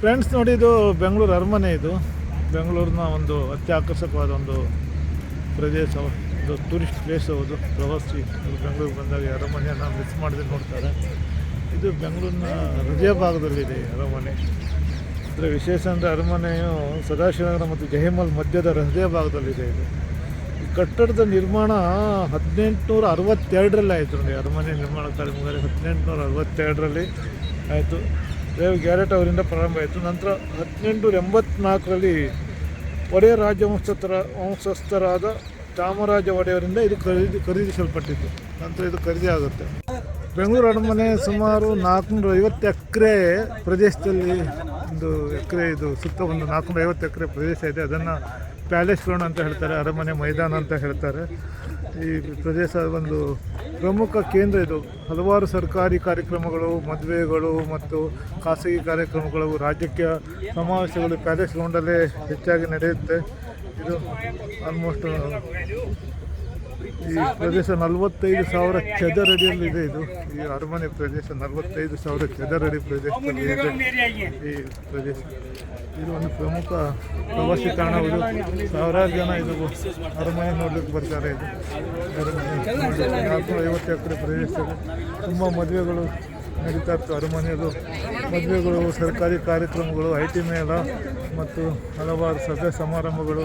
Friends ನೋಡಿ ಇದು ಬೆಂಗಳೂರು ಅರಮನೆ ಇದು. ಬೆಂಗಳೂರಿನ ಒಂದು ಅತ್ಯಾಕರ್ಷಕವಾದ ಒಂದು ಪ್ರದೇಶ ಇದು ಟೂರಿಸ್ಟ್ ಪ್ಲೇಸ್ ಹೌದು. ಪ್ರವಾಸಿ ಬೆಂಗಳೂರಿಗೆ ಬಂದಾಗ ಅರಮನೆಯನ್ನು ಮಿಸ್ ಮಾಡದೆ ನೋಡ್ತಾರೆ. ಇದು ಬೆಂಗಳೂರಿನ ಹೃದಯ ಭಾಗದಲ್ಲಿದೆ ಅರಮನೆ. ಅಂದರೆ ವಿಶೇಷ ಅಂದರೆ ಅರಮನೆಯು ಸದಾಶಿವನಗರ ಮತ್ತು ಜಯಮಲ್ ಮಧ್ಯದ ಹೃದಯ ಭಾಗದಲ್ಲಿದೆ ಇದು ಈ ಕಟ್ಟಡದ ನಿರ್ಮಾಣ ಹದಿನೆಂಟುನೂರ ಅರವತ್ತೆರಡರಲ್ಲಿ ಆಯಿತು ನೋಡಿ. ಅರಮನೆ ನಿರ್ಮಾಣ ಕಾರ್ಯ ಹದಿನೆಂಟುನೂರ ಅರವತ್ತೆರಡರಲ್ಲಿ ಆಯಿತು. ದೇವ್ ಗ್ಯಾರೆಟ್ ಅವರಿಂದ ಪ್ರಾರಂಭ ಆಯಿತು. ನಂತರ ಹದಿನೆಂಟುನೂರ ಎಂಬತ್ನಾಲ್ಕರಲ್ಲಿ ಒಡೆಯ ರಾಜವಂಶಸ್ಥರ, ವಂಶಸ್ಥರಾದ ಚಾಮರಾಜ ಒಡೆಯವರಿಂದ ಇದು ಖರೀದಿ ಖರೀದಿಸಲ್ಪಟ್ಟಿತ್ತು ನಂತರ ಇದು ಖರೀದಿ ಆಗುತ್ತೆ. ಬೆಂಗಳೂರು ಅರಮನೆ ಸುಮಾರು ನಾಲ್ಕುನೂರ ಐವತ್ತು ಎಕರೆ ಪ್ರದೇಶದಲ್ಲಿ ಒಂದು ಎಕರೆ, ಇದು ಸುತ್ತ ಒಂದು ನಾಲ್ಕುನೂರ ಐವತ್ತು ಎಕರೆ ಪ್ರದೇಶ ಇದೆ. ಅದನ್ನು ಪ್ಯಾಲೇಸ್ ಗ್ರೌಂಡ್ ಅಂತ ಹೇಳ್ತಾರೆ, ಅರಮನೆ ಮೈದಾನ ಅಂತ ಹೇಳ್ತಾರೆ. ಈ ಪ್ರದೇಶ ಒಂದು ಪ್ರಮುಖ ಕೇಂದ್ರ ಇದು. ಹಲವಾರು ಸರ್ಕಾರಿ ಕಾರ್ಯಕ್ರಮಗಳು, ಮದುವೆಗಳು ಮತ್ತು ಖಾಸಗಿ ಕಾರ್ಯಕ್ರಮಗಳು ರಾಜಕೀಯ ಸಮಾವೇಶಗಳು ಪ್ಯಾಲೇಸ್ ಗ್ರೌಂಡಲ್ಲೇ ಹೆಚ್ಚಾಗಿ ನಡೆಯುತ್ತೆ. ಇದು ಆಲ್ಮೋಸ್ಟ್ ಈ ಪ್ರದೇಶ ನಲವತ್ತೈದು ಸಾವಿರ ಚದರಡಿಯಲ್ಲಿದೆ ಇದು. ಈ ಅರಮನೆ ಪ್ರದೇಶ ನಲವತ್ತೈದು ಸಾವಿರ ಚದರಡಿ ಪ್ರದೇಶದಲ್ಲಿ ಇದೆ. ಈ ಪ್ರದೇಶ. ಇದು ಒಂದು ಪ್ರಮುಖ ಪ್ರವಾಸಿ ತಾಣವಿದು ಸಾವಿರಾರು ಜನ ಇದು ಅರಮನೆ ನೋಡ್ಲಿಕ್ಕೆ ಬರ್ತಾರೆ ಇದು. ಅರಮನೆ ನಾಲ್ಕುನೂರ ಐವತ್ತು ಎಕರೆ ಪ್ರದೇಶದಲ್ಲಿ ತುಂಬ ಮದುವೆಗಳು ನಡೀತಾ ಇತ್ತು ಅರಮನೆಯದು ಮದುವೆಗಳು, ಸರ್ಕಾರಿ ಕಾರ್ಯಕ್ರಮಗಳು, ಐ ಟಿ ಮೇಳ ಮತ್ತು ಹಲವಾರು ಸಭೆ ಸಮಾರಂಭಗಳು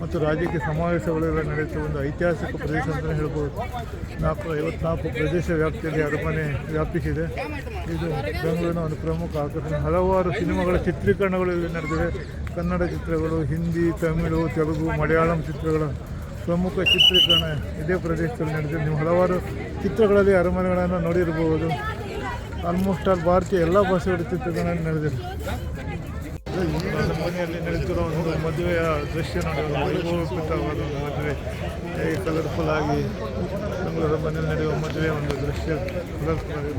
ಮತ್ತು ರಾಜಕೀಯ ಸಮಾವೇಶಗಳು ಎಲ್ಲ ನಡೆಯುತ್ತೆ ಒಂದು ಐತಿಹಾಸಿಕ ಪ್ರದೇಶ ಅಂತಲೇ ಹೇಳ್ಬೋದು. ನಾಲ್ಕು, ಐವತ್ನಾಲ್ಕು ಪ್ರದೇಶ ವ್ಯಾಪ್ತಿಯಲ್ಲಿ ಅರಮನೆ ವ್ಯಾಪಿಸಿದೆ. ಇದು ಬೆಂಗಳೂರಿನ ಒಂದು ಪ್ರಮುಖ ಆಕರ್ಷಣೆ. ಹಲವಾರು ಸಿನಿಮಾಗಳ ಚಿತ್ರೀಕರಣಗಳು ಇಲ್ಲಿ ನಡೆದಿವೆ ಕನ್ನಡ ಚಿತ್ರಗಳು, ಹಿಂದಿ, ತಮಿಳು, ತೆಲುಗು, ಮಲಯಾಳಂ ಚಿತ್ರಗಳ ಪ್ರಮುಖ ಚಿತ್ರೀಕರಣ ಇದೇ ಪ್ರದೇಶದಲ್ಲಿ ನಡೆದಿದೆ. ನೀವು ಹಲವಾರು ಚಿತ್ರಗಳಲ್ಲಿ ಅರಮನೆಗಳನ್ನು ನೋಡಿರಬಹುದು. ಆಲ್ಮೋಸ್ಟ್ ಆಲ್ ಭಾರತೀಯ ಎಲ್ಲ ಭಾಷೆಗಳ ನಡೆದಿಲ್ಲ. ನಡೆದಿದೆ ಮನೆಯಲ್ಲಿ ನಡೆಯುತ್ತಿರುವ ಒಂದು ಮದುವೆಯ ದೃಶ್ಯ ನೋಡೋದು ಒಂದು ವೈಭವೋಪೇತವಾದ ಒಂದು ಮದುವೆ, ಹೇಗೆ ಕಲರ್ಫುಲ್ ಆಗಿ ಬೆಂಗಳೂರು ಮನೆಯಲ್ಲಿ ನಡೆಯುವ ಮದುವೆ ಒಂದು ದೃಶ್ಯ. ಕಲರ್ಫುಲ್ ಆಗಿ